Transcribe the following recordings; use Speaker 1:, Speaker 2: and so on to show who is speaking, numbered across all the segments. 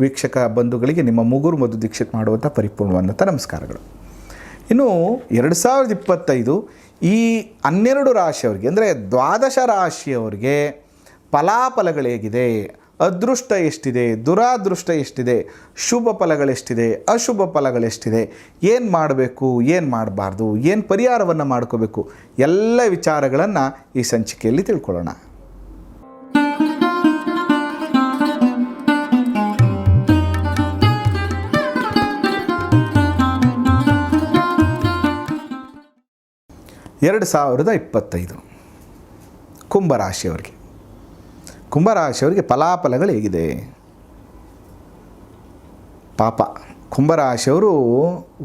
Speaker 1: ವೀಕ್ಷಕ ಬಂಧುಗಳಿಗೆ ನಿಮ್ಮ ಮುಗುರು ಮಧು ದೀಕ್ಷಿತ್ ಮಾಡುವಂಥ ಪರಿಪೂರ್ಣವಾದಂಥ ನಮಸ್ಕಾರಗಳು. ಇನ್ನು ಎರಡು ಸಾವಿರದ ಇಪ್ಪತ್ತೈದು ಈ ಹನ್ನೆರಡು ರಾಶಿಯವರಿಗೆ, ಅಂದರೆ ದ್ವಾದಶ ರಾಶಿಯವರಿಗೆ ಫಲಾಫಲಗಳು ಹೇಗಿದೆ? ಅದೃಷ್ಟ ಎಷ್ಟಿದೆ? ದುರಾದೃಷ್ಟ ಎಷ್ಟಿದೆ? ಶುಭ ಫಲಗಳೆಷ್ಟಿದೆ ಅಶುಭ ಫಲಗಳೆಷ್ಟಿದೆ ಏನು ಮಾಡಬೇಕು? ಏನು ಮಾಡಬಾರ್ದು? ಏನು ಪರಿಹಾರವನ್ನು ಮಾಡ್ಕೋಬೇಕು? ಎಲ್ಲ ವಿಚಾರಗಳನ್ನು ಈ ಸಂಚಿಕೆಯಲ್ಲಿ ತಿಳ್ಕೊಳ್ಳೋಣ. ಎರಡು ಸಾವಿರದ ಇಪ್ಪತ್ತೈದು. ಕುಂಭರಾಶಿಯವರಿಗೆ. ಕುಂಭರಾಶಿಯವರಿಗೆ ಫಲಾಫಲಗಳು ಹೇಗಿದೆ? ಪಾಪ. ಕುಂಭರಾಶಿಯವರು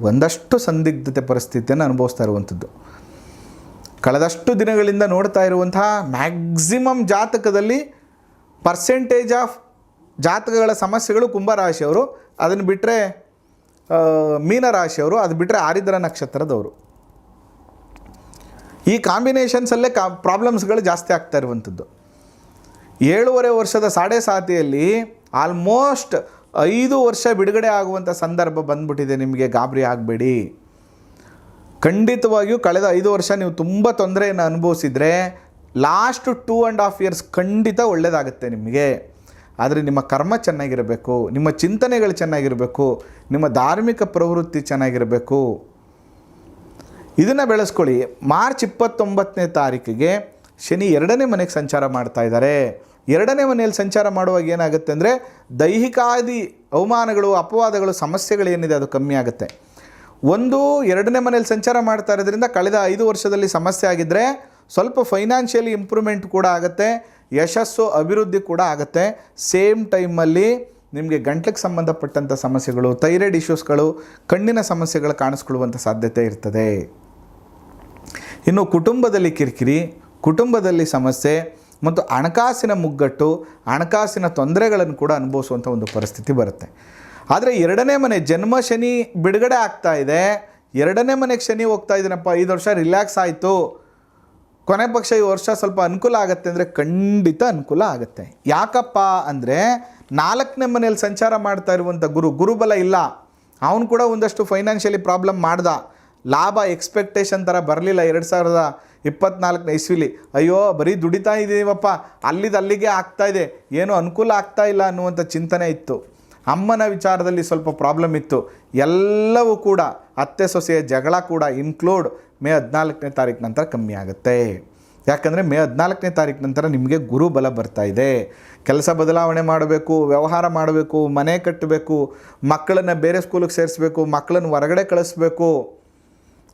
Speaker 1: ಒಂದಷ್ಟು ಸಂದಿಗ್ಧತೆ ಪರಿಸ್ಥಿತಿಯನ್ನು ಅನುಭವಿಸ್ತಾ ಇರುವಂಥದ್ದು. ಕಳೆದಷ್ಟು ದಿನಗಳಿಂದ ನೋಡ್ತಾ ಇರುವಂತಹ ಮ್ಯಾಕ್ಸಿಮಮ್ ಜಾತಕದಲ್ಲಿ ಪರ್ಸೆಂಟೇಜ್ ಆಫ್ ಜಾತಕಗಳ ಸಮಸ್ಯೆಗಳು ಕುಂಭರಾಶಿಯವರು. ಅದನ್ನು ಬಿಟ್ಟರೆ ಮೀನರಾಶಿಯವರು, ಅದು ಬಿಟ್ಟರೆ ಆರಿದ್ರ ನಕ್ಷತ್ರದವರು. ಈ ಕಾಂಬಿನೇಷನ್ಸಲ್ಲೇ ಕಾ ಪ್ರಾಬ್ಲಮ್ಸ್ಗಳು ಜಾಸ್ತಿ ಆಗ್ತಾ ಇರುವಂಥದ್ದು. ಏಳುವರೆ ವರ್ಷದ ಸಾಡೆ ಸಾತಿಯಲ್ಲಿ ಆಲ್ಮೋಸ್ಟ್ ಐದು ವರ್ಷ ಬಿಡುಗಡೆ ಆಗುವಂಥ ಸಂದರ್ಭ ಬಂದ್ಬಿಟ್ಟಿದೆ ನಿಮಗೆ, ಗಾಬರಿ ಆಗಬೇಡಿ. ಖಂಡಿತವಾಗಿಯೂ ಕಳೆದ ಐದು ವರ್ಷ ನೀವು ತುಂಬ ತೊಂದರೆಯನ್ನು ಅನುಭವಿಸಿದರೆ last two and half years ಖಂಡಿತ ಒಳ್ಳೆಯದಾಗುತ್ತೆ ನಿಮಗೆ. ಆದರೆ ನಿಮ್ಮ ಕರ್ಮ ಚೆನ್ನಾಗಿರಬೇಕು, ನಿಮ್ಮ ಚಿಂತನೆಗಳು ಚೆನ್ನಾಗಿರಬೇಕು, ನಿಮ್ಮ ಧಾರ್ಮಿಕ ಪ್ರವೃತ್ತಿ ಚೆನ್ನಾಗಿರಬೇಕು. ಇದನ್ನು ಬೆಳೆಸ್ಕೊಳ್ಳಿ. ಮಾರ್ಚ್ ಇಪ್ಪತ್ತೊಂಬತ್ತನೇ ತಾರೀಕಿಗೆ ಶನಿ ಎರಡನೇ ಮನೆಗೆ ಸಂಚಾರ ಮಾಡ್ತಾ ಇದ್ದಾರೆ. ಎರಡನೇ ಮನೆಯಲ್ಲಿ ಸಂಚಾರ ಮಾಡುವಾಗ ಏನಾಗುತ್ತೆ ಅಂದರೆ ದೈಹಿಕಾದಿ ಅವಮಾನಗಳು, ಅಪವಾದಗಳು, ಸಮಸ್ಯೆಗಳು ಏನಿದೆ ಅದು ಕಮ್ಮಿ ಆಗುತ್ತೆ. ಒಂದು, ಎರಡನೇ ಮನೆಯಲ್ಲಿ ಸಂಚಾರ ಮಾಡ್ತಾ ಇರೋದ್ರಿಂದ ಕಳೆದ ಐದು ವರ್ಷದಲ್ಲಿ ಸಮಸ್ಯೆ ಆಗಿದ್ದರೆ ಸ್ವಲ್ಪ ಫೈನಾನ್ಷಿಯಲಿ ಇಂಪ್ರೂವ್ಮೆಂಟ್ ಕೂಡ ಆಗುತ್ತೆ, ಯಶಸ್ಸು, ಅಭಿವೃದ್ಧಿ ಕೂಡ ಆಗುತ್ತೆ. ಸೇಮ್ ಟೈಮಲ್ಲಿ ನಿಮಗೆ ಗಂಟ್ಲಿಗೆ ಸಂಬಂಧಪಟ್ಟಂಥ ಸಮಸ್ಯೆಗಳು ಥೈರಾಯ್ಡ್ ಇಶ್ಯೂಸ್ಗಳು ಕಣ್ಣಿನ ಸಮಸ್ಯೆಗಳು ಕಾಣಿಸ್ಕೊಳ್ಳುವಂಥ ಸಾಧ್ಯತೆ ಇರ್ತದೆ. ಇನ್ನು ಕುಟುಂಬದಲ್ಲಿ ಕಿರಿಕಿರಿ, ಕುಟುಂಬದಲ್ಲಿ ಸಮಸ್ಯೆ ಮತ್ತು ಹಣಕಾಸಿನ ಮುಗ್ಗಟ್ಟು, ಹಣಕಾಸಿನ ತೊಂದರೆಗಳನ್ನು ಕೂಡ ಅನುಭವಿಸುವಂಥ ಒಂದು ಪರಿಸ್ಥಿತಿ ಬರುತ್ತೆ. ಆದರೆ ಎರಡನೇ ಮನೆ ಜನ್ಮ ಶನಿ ಬಿಡುಗಡೆ ಆಗ್ತಾ ಇದೆ. ಎರಡನೇ ಮನೆಗೆ ಶನಿ ಹೋಗ್ತಾ ಇದ್ದೀನಪ್ಪ ಐದು ವರ್ಷ ರಿಲ್ಯಾಕ್ಸ್ ಆಯಿತು. ಕೊನೆ ಪಕ್ಷ ಈ ವರ್ಷ ಸ್ವಲ್ಪ ಅನುಕೂಲ ಆಗುತ್ತೆ ಅಂದರೆ ಖಂಡಿತ ಅನುಕೂಲ ಆಗುತ್ತೆ. ಯಾಕಪ್ಪ ಅಂದರೆ ನಾಲ್ಕನೇ ಮನೆಯಲ್ಲಿ ಸಂಚಾರ ಮಾಡ್ತಾ ಇರುವಂಥ ಗುರು, ಗುರುಬಲ ಇಲ್ಲ. ಅವನು ಕೂಡ ಒಂದಷ್ಟು ಫೈನಾನ್ಷಿಯಲಿ ಪ್ರಾಬ್ಲಮ್ ಮಾಡ್ದ. ಲಾಭ ಎಕ್ಸ್ಪೆಕ್ಟೇಷನ್ ಥರ ಬರಲಿಲ್ಲ ಎರಡು ಸಾವಿರದ ಇಪ್ಪತ್ನಾಲ್ಕನೇ ಇಸ್ವಿಲಿ. ಅಯ್ಯೋ, ಬರೀ ದುಡಿತಾ ಇದ್ದೀವಪ್ಪ ಅಲ್ಲಿದ್ದು ಅಲ್ಲಿಗೆ ಆಗ್ತಾ ಇದೆ. ಏನೂ ಅನುಕೂಲ ಆಗ್ತಾ ಇಲ್ಲ ಅನ್ನುವಂಥ ಚಿಂತನೆ ಇತ್ತು. ಅಮ್ಮನ ವಿಚಾರದಲ್ಲಿ ಸ್ವಲ್ಪ ಪ್ರಾಬ್ಲಮ್ ಇತ್ತು. ಎಲ್ಲವೂ ಕೂಡ, ಅತ್ತೆ ಸೊಸೆಯ ಜಗಳ ಕೂಡ ಇನ್ಕ್ಲೂಡ್ ಮೇ ಹದಿನಾಲ್ಕನೇ ತಾರೀಕು ನಂತರ ಕಮ್ಮಿ ಆಗುತ್ತೆ. ಯಾಕಂದರೆ ಮೇ ಹದಿನಾಲ್ಕನೇ ತಾರೀಕು ನಂತರ ನಿಮಗೆ ಗುರು ಬಲ ಬರ್ತಾ ಇದೆ. ಕೆಲಸ ಬದಲಾವಣೆ ಮಾಡಬೇಕು, ವ್ಯವಹಾರ ಮಾಡಬೇಕು, ಮನೆ ಕಟ್ಟಬೇಕು, ಮಕ್ಕಳನ್ನು ಬೇರೆ ಸ್ಕೂಲಿಗೆ ಸೇರಿಸ್ಬೇಕು, ಮಕ್ಕಳನ್ನು ಹೊರಗಡೆ ಕಳಿಸ್ಬೇಕು.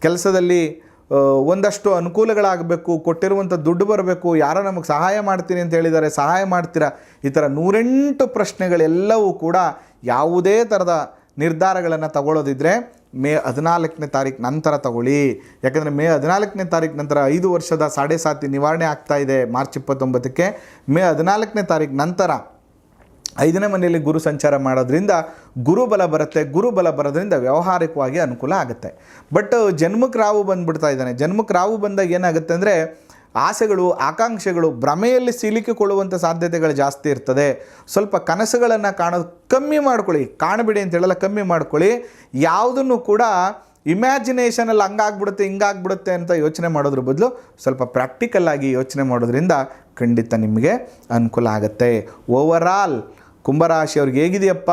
Speaker 1: ಕೆಲಸದಲ್ಲಿ ಒಂದಷ್ಟು ಅನುಕೂಲಗಳಾಗಬೇಕು, ಕೊಟ್ಟಿರುವಂಥ ದುಡ್ಡು ಬರಬೇಕು, ಯಾರೋ ನಮಗೆ ಸಹಾಯ ಮಾಡ್ತೀನಿ ಅಂತ ಹೇಳಿದ್ದಾರೆ, ಸಹಾಯ ಮಾಡ್ತೀರಾ? ಈ ಥರ ನೂರೆಂಟು ಪ್ರಶ್ನೆಗಳೆಲ್ಲವೂ ಕೂಡ ಯಾವುದೇ ಥರದ ನಿರ್ಧಾರಗಳನ್ನು ತಗೊಳ್ಳೋದಿದ್ರೆ ಮೇ ಹದಿನಾಲ್ಕನೇ ತಾರೀಕು ನಂತರ ತಗೊಳ್ಳಿ. ಯಾಕಂದರೆ ಮೇ ಹದಿನಾಲ್ಕನೇ ತಾರೀಕು ನಂತರ ಐದು ವರ್ಷದ ಸಾಡೆ ಸಾತಿ ನಿವಾರಣೆ ಆಗ್ತಾ ಇದೆ ಮಾರ್ಚ್ ಇಪ್ಪತ್ತೊಂಬತ್ತಕ್ಕೆ. ಮೇ ಹದಿನಾಲ್ಕನೇ ತಾರೀಕು ನಂತರ ಐದನೇ ಮನೆಯಲ್ಲಿ ಗುರು ಸಂಚಾರ ಮಾಡೋದ್ರಿಂದ ಗುರುಬಲ ಬರುತ್ತೆ, ಗುರುಬಲ ಬರೋದ್ರಿಂದ ವ್ಯಾವಹಾರಿಕವಾಗಿ ಅನುಕೂಲ ಆಗುತ್ತೆ. ಬಟ್ ಜನ್ಮಕ್ಕೆ ರಾವು ಬಂದುಬಿಡ್ತಾ ಇದ್ದಾನೆ. ಜನ್ಮಕ್ಕೆ ರಾವು ಬಂದಾಗ ಏನಾಗುತ್ತೆ ಅಂದರೆ ಆಸೆಗಳು, ಆಕಾಂಕ್ಷೆಗಳು ಭ್ರಮೆಯಲ್ಲಿ ಸಿಲುಕಿಕೊಳ್ಳುವಂಥ ಸಾಧ್ಯತೆಗಳು ಜಾಸ್ತಿ ಇರ್ತದೆ. ಸ್ವಲ್ಪ ಕನಸುಗಳನ್ನು ಕಾಣೋದು ಕಮ್ಮಿ ಮಾಡ್ಕೊಳ್ಳಿ. ಕಾಣಬೇಡಿ ಅಂತ ಹೇಳಲ್ಲ, ಕಮ್ಮಿ ಮಾಡ್ಕೊಳ್ಳಿ. ಯಾವುದನ್ನು ಕೂಡ ಇಮ್ಯಾಜಿನೇಷನಲ್ಲಿ ಹಂಗಾಗ್ಬಿಡುತ್ತೆ, ಹಿಂಗಾಗ್ಬಿಡುತ್ತೆ ಅಂತ ಯೋಚನೆ ಮಾಡೋದ್ರ ಬದಲು ಸ್ವಲ್ಪ ಪ್ರಾಕ್ಟಿಕಲ್ ಆಗಿ ಯೋಚನೆ ಮಾಡೋದ್ರಿಂದ ಖಂಡಿತ ನಿಮಗೆ ಅನುಕೂಲ ಆಗುತ್ತೆ. ಓವರಾಲ್ ಕುಂಭರಾಶಿಯವ್ರಿಗೆ ಹೇಗಿದೆಯಪ್ಪ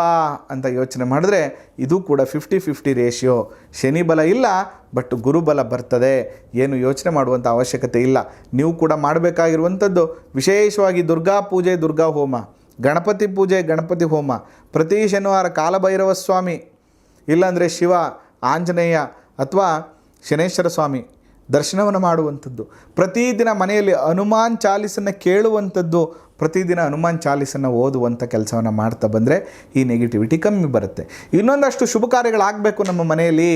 Speaker 1: ಅಂತ ಯೋಚನೆ ಮಾಡಿದ್ರೆ ಇದು ಕೂಡ ಫಿಫ್ಟಿ ಫಿಫ್ಟಿ ರೇಷಿಯೋ ಶನಿ ಬಲ ಇಲ್ಲ ಬಟ್ ಗುರುಬಲ ಬರ್ತದೆ. ಏನು ಯೋಚನೆ ಮಾಡುವಂಥ ಅವಶ್ಯಕತೆ ಇಲ್ಲ. ನೀವು ಕೂಡ ಮಾಡಬೇಕಾಗಿರುವಂಥದ್ದು ವಿಶೇಷವಾಗಿ ದುರ್ಗಾ ಪೂಜೆ, ದುರ್ಗಾ ಹೋಮ. ಗಣಪತಿ ಪೂಜೆ, ಗಣಪತಿ ಹೋಮ. ಪ್ರತಿ ಶನಿವಾರ ಕಾಲಭೈರವ ಸ್ವಾಮಿ, ಇಲ್ಲಾಂದರೆ ಶಿವ, ಆಂಜನೇಯ ಅಥವಾ ಶನೇಶ್ವರ ಸ್ವಾಮಿ ದರ್ಶನವನ್ನು ಮಾಡುವಂಥದ್ದು. ಪ್ರತಿದಿನ ಮನೆಯಲ್ಲಿ ಹನುಮಾನ್ ಚಾಲೀಸನ್ನು ಕೇಳುವಂಥದ್ದು ಪ್ರತಿದಿನ ಹನುಮಾನ್ ಚಾಲೀಸನ್ನು ಓದುವಂಥ ಕೆಲಸವನ್ನು ಮಾಡ್ತಾ ಬಂದರೆ ಈ ನೆಗೆಟಿವಿಟಿ ಕಮ್ಮಿ ಬರುತ್ತೆ. ಇನ್ನೊಂದಷ್ಟು ಶುಭ ಕಾರ್ಯಗಳಾಗಬೇಕು ನಮ್ಮ ಮನೆಯಲ್ಲಿ.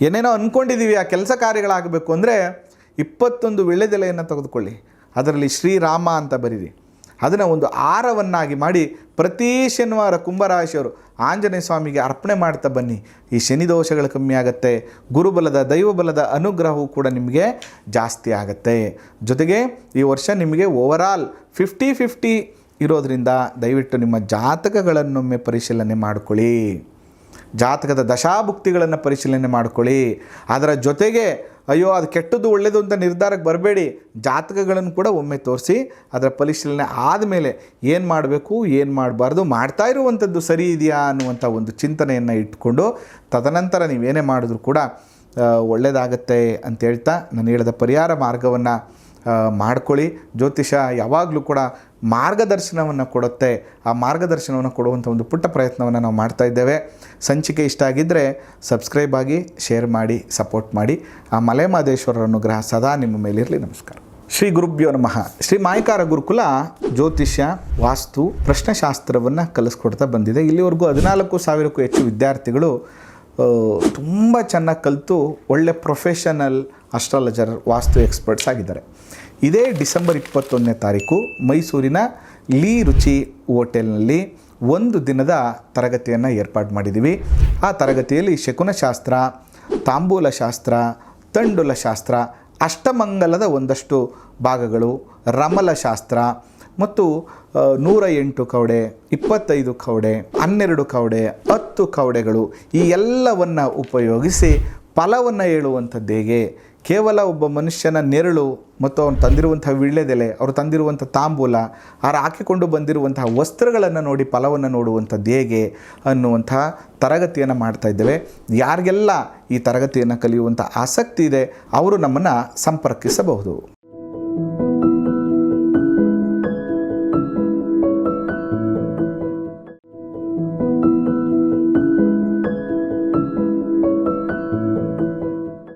Speaker 1: ಏನೇನೋ ಅಂದ್ಕೊಂಡಿದ್ದೀವಿ ಆ ಕೆಲಸ ಕಾರ್ಯಗಳಾಗಬೇಕು ಅಂದರೆ ಇಪ್ಪತ್ತೊಂದು ವಿಳೆದೆಲೆಯನ್ನು ತೆಗೆದುಕೊಳ್ಳಿ. ಅದರಲ್ಲಿ ಶ್ರೀರಾಮ ಅಂತ ಬರೀರಿ. ಅದನ್ನು ಒಂದು ಆರವನ್ನಾಗಿ ಮಾಡಿ ಪ್ರತಿ ಶನಿವಾರ ಕುಂಭರಾಶಿಯವರು ಆಂಜನೇಯ ಸ್ವಾಮಿಗೆ ಅರ್ಪಣೆ ಮಾಡ್ತಾ ಬನ್ನಿ. ಈ ಶನಿ ದೋಷಗಳು ಕಮ್ಮಿ ಆಗುತ್ತೆ. ಗುರುಬಲದ, ದೈವಬಲದ ಅನುಗ್ರಹವು ಕೂಡ ನಿಮಗೆ ಜಾಸ್ತಿ ಆಗುತ್ತೆ. ಜೊತೆಗೆ ಈ ವರ್ಷ ನಿಮಗೆ ಓವರಾಲ್ ಫಿಫ್ಟಿ ಫಿಫ್ಟಿ ಇರೋದರಿಂದ ದಯವಿಟ್ಟು ನಿಮ್ಮ ಜಾತಕಗಳನ್ನೊಮ್ಮೆ ಪರಿಶೀಲನೆ ಮಾಡಿಕೊಳ್ಳಿ. ಜಾತಕದ ದಶಾಭುಕ್ತಿಗಳನ್ನು ಪರಿಶೀಲನೆ ಮಾಡ್ಕೊಳ್ಳಿ. ಅದರ ಜೊತೆಗೆ ಅಯ್ಯೋ, ಅದು ಕೆಟ್ಟದ್ದು ಒಳ್ಳೆಯದು ಅಂತ ನಿರ್ಧಾರಕ್ಕೆ ಬರಬೇಡಿ. ಜಾತಕಗಳನ್ನು ಕೂಡ ಒಮ್ಮೆ ತೋರಿಸಿ, ಅದರ ಪರಿಶೀಲನೆ ಆದಮೇಲೆ ಏನು ಮಾಡಬೇಕು, ಏನು ಮಾಡಬಾರ್ದು, ಮಾಡ್ತಾ ಇರುವಂಥದ್ದು ಸರಿ ಇದೆಯಾ ಅನ್ನುವಂಥ ಒಂದು ಚಿಂತನೆಯನ್ನು ಇಟ್ಕೊಂಡು, ತದನಂತರ ನೀವೇನೇ ಮಾಡಿದ್ರು ಕೂಡ ಒಳ್ಳೆಯದಾಗತ್ತೆ ಅಂತ ಹೇಳ್ತಾ ನಾನು ಹೇಳಿದ ಪರಿಹಾರ ಮಾರ್ಗವನ್ನು ಮಾಡ್ಕೊಳ್ಳಿ. ಜ್ಯೋತಿಷ ಯಾವಾಗಲೂ ಕೂಡ ಮಾರ್ಗದರ್ಶನವನ್ನು ಕೊಡುತ್ತೆ. ಆ ಮಾರ್ಗದರ್ಶನವನ್ನು ಕೊಡುವಂಥ ಒಂದು ಪುಟ್ಟ ಪ್ರಯತ್ನವನ್ನು ನಾವು ಮಾಡ್ತಾ ಇದ್ದೇವೆ. ಸಂಚಿಕೆ ಇಷ್ಟ ಆಗಿದ್ದರೆ ಸಬ್ಸ್ಕ್ರೈಬ್ ಆಗಿ, ಶೇರ್ ಮಾಡಿ, ಸಪೋರ್ಟ್ ಮಾಡಿ. ಆ ಮಲೆಮಹದೇಶ್ವರರ ಅನುಗ್ರಹ ಸದಾ ನಿಮ್ಮ ಮೇಲಿರಲಿ. ನಮಸ್ಕಾರ. ಶ್ರೀ ಗುರುಭ್ಯೋ ನಮಃ. ಶ್ರೀ ಮಾಯಕಾರ ಗುರುಕುಲ ಜ್ಯೋತಿಷ್ಯ, ವಾಸ್ತು, ಪ್ರಶ್ನಶಾಸ್ತ್ರವನ್ನು ಕಲಿಸ್ಕೊಡ್ತಾ ಬಂದಿದೆ. ಇಲ್ಲಿವರೆಗೂ ಹದಿನಾಲ್ಕು ಸಾವಿರಕ್ಕೂ ಹೆಚ್ಚು ವಿದ್ಯಾರ್ಥಿಗಳು ತುಂಬ ಚೆನ್ನಾಗಿ ಕಲಿತು ಒಳ್ಳೆ ಪ್ರೊಫೆಷನಲ್ ಅಸ್ಟ್ರಾಲಜರ್ ವಾಸ್ತು ಎಕ್ಸ್ಪರ್ಟ್ಸ್ ಆಗಿದ್ದಾರೆ. ಇದೇ ಡಿಸೆಂಬರ್ ಇಪ್ಪತ್ತೊಂದನೇ ತಾರೀಕು ಮೈಸೂರಿನ ಲೀ ರುಚಿ ಹೋಟೆಲ್ನಲ್ಲಿ ಒಂದು ದಿನದ ತರಗತಿಯನ್ನು ಏರ್ಪಾಡು ಮಾಡಿದ್ದೀವಿ ಆ ತರಗತಿಯಲ್ಲಿ ಶಕುನಶಾಸ್ತ್ರ ತಾಂಬೂಲ ಶಾಸ್ತ್ರ ತಂಡುಲ ಶಾಸ್ತ್ರ ಅಷ್ಟಮಂಗಲದ ಒಂದಷ್ಟು ಭಾಗಗಳು ರಮಲ ಶಾಸ್ತ್ರ ಮತ್ತು ನೂರ ಎಂಟು ಕವಡೆ, ಇಪ್ಪತ್ತೈದು ಕವಡೆ, ಹನ್ನೆರಡು ಕವಡೆ, ಹತ್ತು ಕವಡೆಗಳು ಈ ಎಲ್ಲವನ್ನು ಉಪಯೋಗಿಸಿ ಫಲವನ್ನು ಹೇಳುವಂಥದ್ದು ಹೇಗೆ? ಕೇವಲ ಒಬ್ಬ ಮನುಷ್ಯನ ನೆರಳು ಮತ್ತು ಅವನು ತಂದಿರುವಂಥ ವಿಳ್ಳೆದೆಲೆ ಅವರು ತಂದಿರುವಂಥ ತಾಂಬೂಲ ಅವರು ಹಾಕಿಕೊಂಡು ಬಂದಿರುವಂತಹ ವಸ್ತ್ರಗಳನ್ನು ನೋಡಿ ಫಲವನ್ನು ನೋಡುವಂಥದ್ದು ಹೇಗೆ ಅನ್ನುವಂಥ ತರಗತಿಯನ್ನು ಮಾಡ್ತಾ ಇದ್ದೇವೆ. ಯಾರಿಗೆಲ್ಲ ಈ ತರಗತಿಯನ್ನು ಕಲಿಯುವಂಥ ಆಸಕ್ತಿ ಇದೆ, ಅವರು ನಮ್ಮನ್ನು ಸಂಪರ್ಕಿಸಬಹುದು.